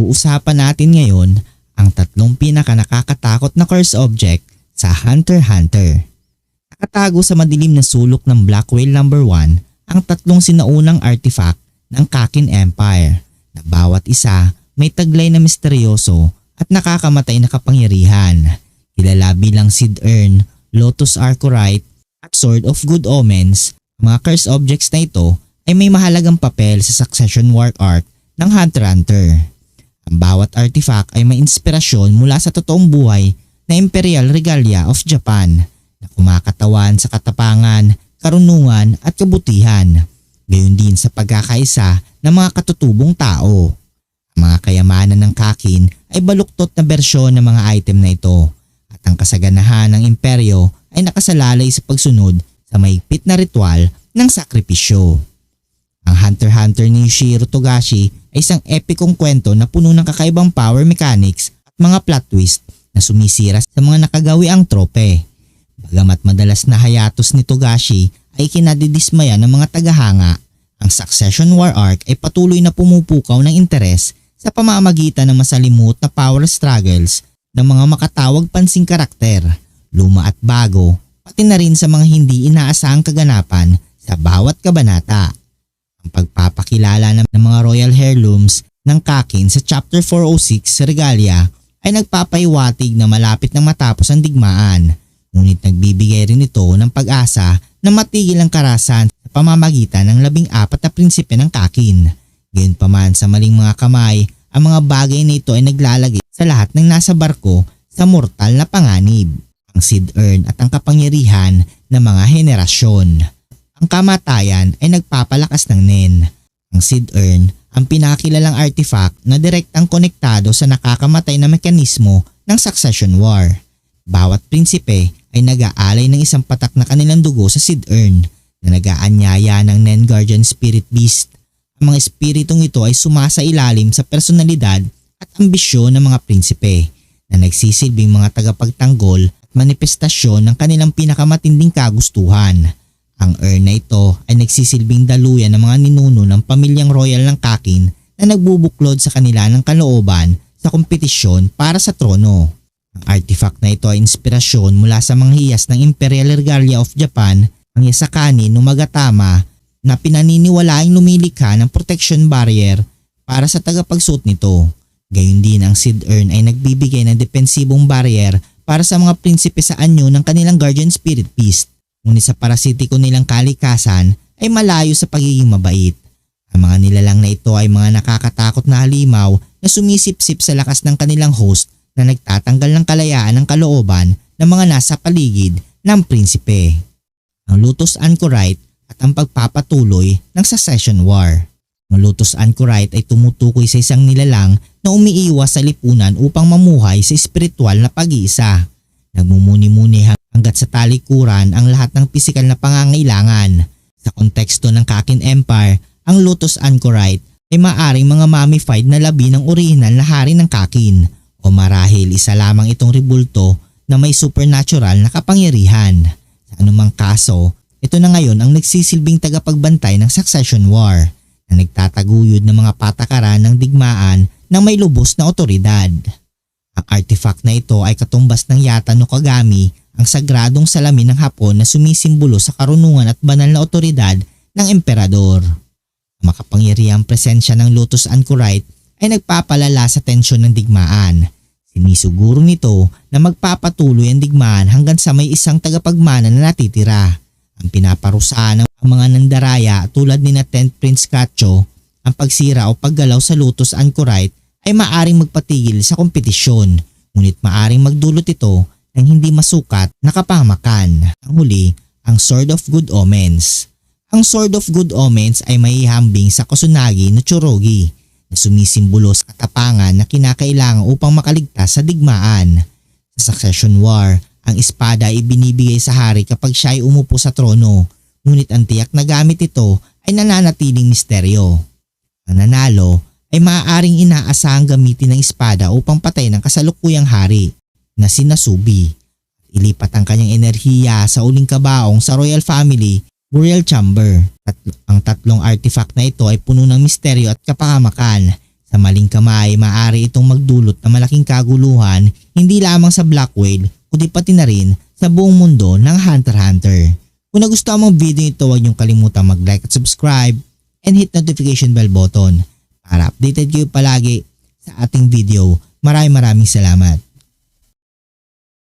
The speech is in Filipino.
Pag-uusapan natin ngayon ang tatlong pinaka nakakatakot na curse object sa Hunter x Hunter. Nakatago sa madilim na sulok ng Black Whale number 1 ang tatlong sinaunang artifact ng Kakin Empire na bawat isa may taglay na misteryoso at nakakamatay na kapangyarihan. Kilala bilang Seed Urn, Lotus Arcorite at Sword of Good Omens, mga curse objects na ito ay may mahalagang papel sa Succession War arc ng Hunter x Hunter. Ang bawat artifact ay may inspirasyon mula sa totoong buhay na Imperial Regalia of Japan na kumakatawan sa katapangan, karunungan at kabutihan. Gayon din sa pagkakaisa ng mga katutubong tao. Ang mga kayamanan ng Kakin ay baluktot na bersyon ng mga item na ito at ang kasaganahan ng imperyo ay nakasalalay sa pagsunod sa mahigpit na ritual ng sakripisyo. Ang Hunter x Hunter ni Yoshiro Togashi ay isang epikong kwento na puno ng kakaibang power mechanics at mga plot twist na sumisira sa mga nakagawi ang trope. Bagamat madalas na hayatos ni Togashi ay kinadidismaya ng mga tagahanga, ang Succession War arc ay patuloy na pumupukaw ng interes sa pamamagitan ng masalimut na power struggles ng mga makatawag pansing karakter, luma at bago, pati na rin sa mga hindi inaasahang kaganapan sa bawat kabanata. Ang pagpapakilala ng mga royal heirlooms ng Kakin sa Chapter 406 sa Regalia ay nagpapahiwatig na malapit na matapos ang digmaan, ngunit nagbibigay rin ito ng pag-asa na matigil ang karasan sa pamamagitan ng labing apat na prinsipe ng Kakin. Gayunpaman sa maling mga kamay, ang mga bagay na ito ay naglalagay sa lahat ng nasa barko sa mortal na panganib, ang seed urn at ang kapangyarihan ng mga henerasyon. Ang kamatayan ay nagpapalakas ng Nen. Ang seed urn ang pinakakilalang artifact na direktang konektado sa nakakamatay na mekanismo ng succession war. Bawat prinsipe ay nag-aalay ng isang patak na kanilang dugo sa seed urn na nag-aanyaya ng Nen Guardian Spirit Beast. Ang mga espiritong ito ay sumasailalim sa personalidad at ambisyon ng mga prinsipe na nagsisilbing mga tagapagtanggol at manifestasyon ng kanilang pinakamatinding kagustuhan. Ang urn na ito ay nagsisilbing daluyan ng mga ninuno ng pamilyang royal ng Kakin na nagbubuklod sa kanila ng kalooban sa kompetisyon para sa trono. Ang artifact na ito ay inspirasyon mula sa mga hiyas ng Imperial Regalia of Japan, ang Yasakani no Magatama na pinaniniwalaing lumilikha ng protection barrier para sa tagapagsuot nito. Gayun din ang Seed Urn ay nagbibigay ng depensibong barrier para sa mga prinsipe sa anyo ng kanilang Guardian Spirit Beast ngunit sa parasitiko nilang kalikasan ay malayo sa pagiging mabait. Ang mga nilalang na ito ay mga nakakatakot na halimaw na sumisipsip sa lakas ng kanilang host na nagtatanggal ng kalayaan ng kalooban ng mga nasa paligid ng prinsipe. Ang Lotus Anchorite at ang pagpapatuloy ng Succession War. Ang Lotus Anchorite ay tumutukoy sa isang nilalang na umiiwas sa lipunan upang mamuhay sa espiritual na pag-iisa. Nagmumuni-muni hanggat sa talikuran ang lahat ng pisikal na pangangailangan. Sa konteksto ng Kakin Empire, ang Lotus Anchorite ay maaring mga mummified na labi ng orihinal na hari ng Kakin o marahil isa lamang itong rebulto na may supernatural na kapangyarihan. Sa anumang kaso, ito na ngayon ang nagsisilbing tagapagbantay ng Succession War na nagtataguyod ng mga patakaran ng digmaan ng may lubos na otoridad. Ang artifact na ito ay katumbas ng Yata no Kagami, ang sagradong salamin ng Hapon na sumisimbolo sa karunungan at banal na otoridad ng emperador. Ang makapangyarihang presensya ng Lotus Anchorite ay nagpapalala sa tensyon ng digmaan. Sinisuguro nito na magpapatuloy ang digmaan hanggang sa may isang tagapagmana na natitira. Ang pinaparusahan ng mga nandaraya tulad ni na 10th Prince Cacho, ang pagsira o paggalaw sa Lotus Anchorite ay maaring magpatigil sa kompetisyon ngunit maaring magdulot ito ng hindi masukat na kapamakan. Ang huli, ang Sword of Good Omens. Ang Sword of Good Omens ay mahihambing sa Kusunagi no Chorogi na sumisimbolo sa katapangan na kinakailangan upang makaligtas sa digmaan. Sa Succession War, ang espada ay binibigay sa hari kapag siya ay umupo sa trono, ngunit ang tiyak na gamit ito ay nananatiling misteryo. Ang nanalo ay maaaring inaasahang gamitin ng espada upang patay ng kasalukuyang hari na si Nasubi. Ilipat ang kanyang enerhiya sa uling kabaong sa royal family burial chamber. At ang tatlong artifact na ito ay puno ng misteryo at kapahamakan. Sa maling kamay, maaari itong magdulot ng malaking kaguluhan hindi lamang sa Black Whale kundi pati na rin sa buong mundo ng Hunter Hunter. Kung nagustuhan mong video ito, huwag niyong kalimutan mag-like at subscribe and hit notification bell button para updated kayo palagi sa ating video. Maraming maraming salamat.